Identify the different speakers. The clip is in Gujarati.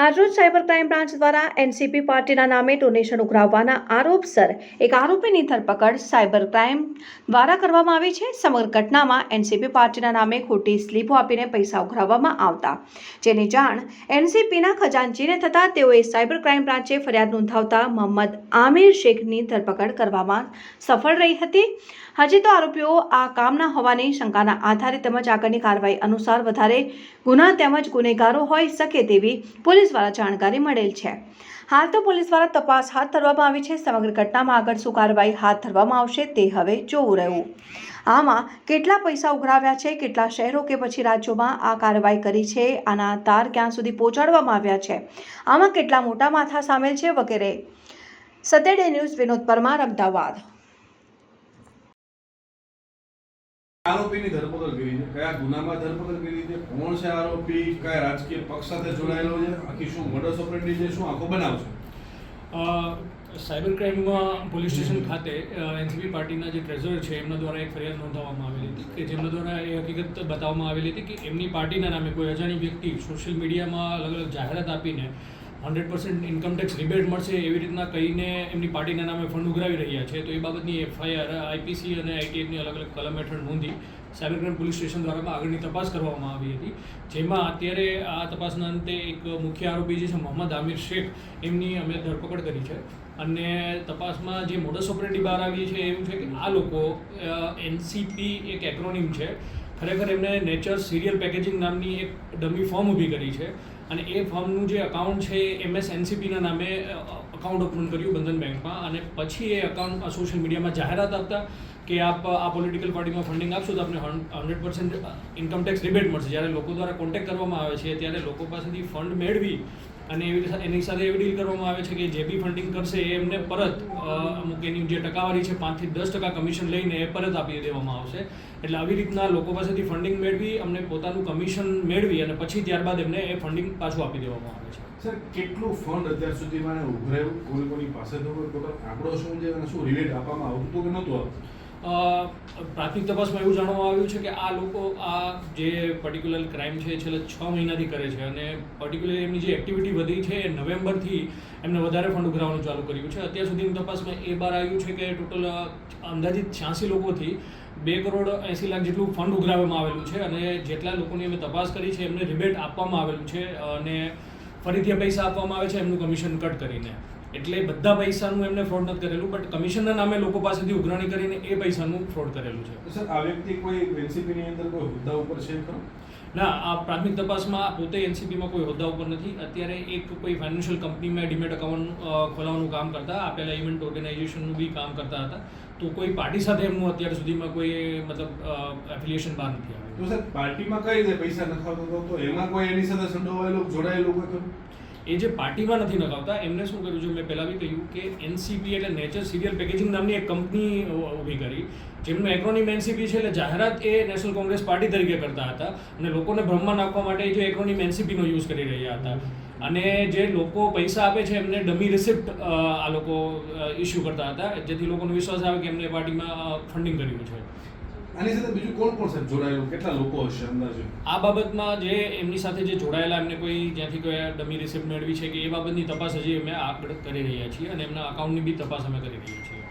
Speaker 1: આજરોજ સાયબર ક્રાઇમ બ્રાન્ચ દ્વારા એનસીપી પાર્ટીના નામે ડોનેશન ઉઘરાવવાના આરોપસર એક આરોપીની ધરપકડ સાયબર ક્રાઇમ દ્વારા કરવામાં આવી છે. સમગ્ર ઘટનામાં એનસીપી પાર્ટીના નામે ખોટી સ્લીપો આપીને પૈસા ઉઘરાવવામાં આવતા. જેની જાણ એનસીપીના ખજાનચીને થતાં તેઓએ સાયબર ક્રાઇમ બ્રાન્ચે ફરિયાદ નોંધાવતા મોહમ્મદ આમિર શેખની ધરપકડ કરવામાં સફળ રહી હતી. હજી તો આરોપીઓ આ કામના હોવાની શંકાના આધારે તેમજ આગળની કાર્યવાહી અનુસાર વધારે ગુના તેમજ ગુનેગારો હોઈ શકે તેવી પોલીસ દ્વારા જાણકારી મળેલ છે. હાલ તો પોલીસ દ્વારા તપાસ હાથ ધરવામાં આવી છે. સમગ્ર ઘટનામાં આગળ શું કાર્યવાહી હાથ ધરવામાં આવશે તે હવે જોવું રહ્યું. આમાં કેટલા પૈસા ઉઘરાવ્યા છે, કેટલા શહેરો કે પછી રાજ્યોમાં આ કાર્યવાહી કરી છે, આના તાર ક્યાં સુધી પહોંચાડવામાં આવ્યા છે, આમાં કેટલા મોટા માથા સામેલ છે વગેરે. સતેડે ન્યૂઝ વિનોદ પરમાર, અમદાવાદ.
Speaker 2: આરોપીની ધરપકડ કરી છે. કયા ગુનામાં ધરપકડ કરી છે? કોણ છે આરોપી? કયા રાજકીય પક્ષ સાથે જોડાયેલો છે? આખી શું મર્ડર સોપરેટી છે? શું આખો બનાવ છે?
Speaker 3: અ, સાયબર ક્રાઇમમાં પોલીસ સ્ટેશન ખાતે એનસીપી પાર્ટીના જે ટ્રેઝર છે એમના દ્વારા એક ફરિયાદ નોંધાવવામાં આવેલી હતી કે જેમના દ્વારા એ હકીકત બતાવવામાં આવેલી હતી કે એમની પાર્ટીના નામે કોઈ અજાણી વ્યક્તિ સોશિયલ મીડિયામાં અલગ અલગ જાહેરાત આપીને હંડ્રેડ પર્સન્ટ ઇન્કમટેક્સ રિબેટ મળશે એવી રીતના કહીને એમની પાર્ટીના નામે ફંડ ઉઘરાવી રહ્યા છે. તો એ બાબતની એફઆઈઆર આઈપીસી અને આઈટીએફની અલગ અલગ કલમ હેઠળ નોંધી સાયબર પોલીસ સ્ટેશન દ્વારા આગળની તપાસ કરવામાં આવી હતી. જેમાં અત્યારે આ તપાસના અંતે એક મુખ્ય આરોપી જે છે, મોહમ્મદ આમિર શેખ, એમની અમે ધરપકડ કરી છે. અને તપાસમાં જે મોડસ ઓપરેન્ડી બહાર આવી છે એવું છે કે આ લોકો એનસીપી એક એક્રોનિમ છે. ખરેખર એમને નેચર સિરિયલ પેકેજિંગ નામની એક ડમી ફોર્મ ઊભી કરી છે. અને એ ફોર્મનું જે અકાઉન્ટ છે એમએસ એનસીપીના નામે અકાઉન્ટ ઓપન કર્યું બંધન બેંકમાં. અને પછી એ અકાઉન્ટ સોશિયલ મીડિયામાં જાહેરાત આપતા કે આપ આ પોલિટિકલ પાર્ટીમાં ફંડિંગ આપશો તો આપને હંડ્રેડ પર્સન્ટ ઇન્કમટેક્સ રિબેટ મળશે. જ્યારે લોકો દ્વારા કોન્ટેક્ટ કરવામાં આવે છે, ત્યારે લોકો પાસેથી ફંડ મેળવી અને એવી એની સાથે એવી ડીલ કરવામાં આવે છે કે જે બી ફંડિંગ કરશે એ એમને પરત અમુક એની જે ટકાવારી છે પાંચથી દસ ટકા કમિશન લઈને એ પરત આપી દેવામાં આવશે એટલે આવી રીતના લોકો પાસેથી ફંડિંગ મેળવી અમને પોતાનું કમિશન મેળવી અને પછી ત્યારબાદ એમને એ ફંડિંગ પાછું આપી દેવામાં આવે છે
Speaker 2: સર કેટલું ફંડ અત્યાર સુધીમાં ઉભરાયું કોઈ કોની પાસે આંકડો શું છે અને શું રિલેટ આપવામાં આવતું કે નહોતું
Speaker 3: પ્રાથમિક તપાસમાં એવું જાણવામાં આવ્યું છે કે આ લોકો આ જે પર્ટિક્યુલર ક્રાઇમ છે એ છેલ્લા છ મહિનાથી કરે છે અને પર્ટિક્યુલર એમની જે એક્ટિવિટી વધી છે એ નવેમ્બરથી એમને વધારે ફંડ ઉઘરાવવાનું ચાલુ કર્યું છે. અત્યાર સુધીની તપાસમાં એ બહાર આવ્યું છે કે ટોટલ અંદાજિત છ્યાસી લોકોથી બે કરોડ એંસી લાખ જેટલું ફંડ ઉઘરાવવામાં આવેલું છે અને જેટલા લોકોની અમે તપાસ કરી છે એમને રિબેટ આપવામાં આવેલું છે અને ફરીથી પૈસા આપવામાં આવે છે એમનું કમિશન કટ કરીને. એટલે બધા પૈસાનું એમને ફ્રોડ નથી કરેલું બટ કમિશનના નામે લોકો પાસેથી ઉઘરાણી કરીને એ પૈસાનું ફ્રોડ કરેલું છે.
Speaker 2: સર આ વ્યક્તિ કોઈ એનસીપીની અંદર કોઈ હોદ્દા ઉપર છે ખરો?
Speaker 3: ના આ પ્રાથમિક તપાસમાં પોતે એનસીપીમાં કોઈ હોદ્દા ઉપર નથી. અત્યારે એક કોઈ ફાઇનાન્શિયલ કંપનીમાં ડિમેટ એકાઉન્ટ ખોલાવવાનું કામ કરતા આપેલા ઇવેન્ટ ઓર્ગેનાઇઝેશનનું બી કામ કરતા હતા. તો કોઈ પાર્ટી સાથે એમનું અત્યાર સુધીમાં કોઈ મતલબ એફિલિએશન બહાર નથી આવ્યું.
Speaker 2: તો સર પાર્ટીમાં કઈ રીતે પૈસા નખાવતો હતો? તો એમાં કોઈ એની સાથે સંડોવાયેલું જોડાયેલું કોઈ
Speaker 3: એ જે પાર્ટીમાં નથી નખાવતા, એમને શું કર્યું છે? મેં પહેલાં બી કહ્યું કે એનસીપી એટલે નેચર સિરિયલ પેકેજિંગ નામની એક કંપની ઊભી કરી, જેમનું એક્રોનિમ એનસીપી છે એટલે જાહેરાત એ નેશનલ કોંગ્રેસ પાર્ટી તરીકે કરતા હતા અને લોકોને ભ્રમમાં નાખવા માટે જે એક્રોનિમ એનસીપીનો યુઝ કરી રહ્યા હતા. અને જે લોકો પૈસા આપે છે, એમને ડમી રિસિપ્ટ આ લોકો ઇસ્યુ કરતા હતા, જેથી લોકોનો વિશ્વાસ આવે કે એમને પાર્ટીમાં ફંડિંગ કર્યું છે.
Speaker 2: આની સાથે બીજું કોણ કોણ સાહેબ જોડાયેલું? કેટલા લોકો હશે અંદાજે?
Speaker 3: આ બાબતમાં જે એમની સાથે જે જોડાયેલા, એમને કોઈ જ્યાંથી કોઈ ડમી રિસિપ્ટ મેળવી છે કે એ બાબતની તપાસ હજી અમે આગળ કરી રહ્યા છીએ અને એમના અકાઉન્ટની બી તપાસ અમે કરી રહ્યા છીએ.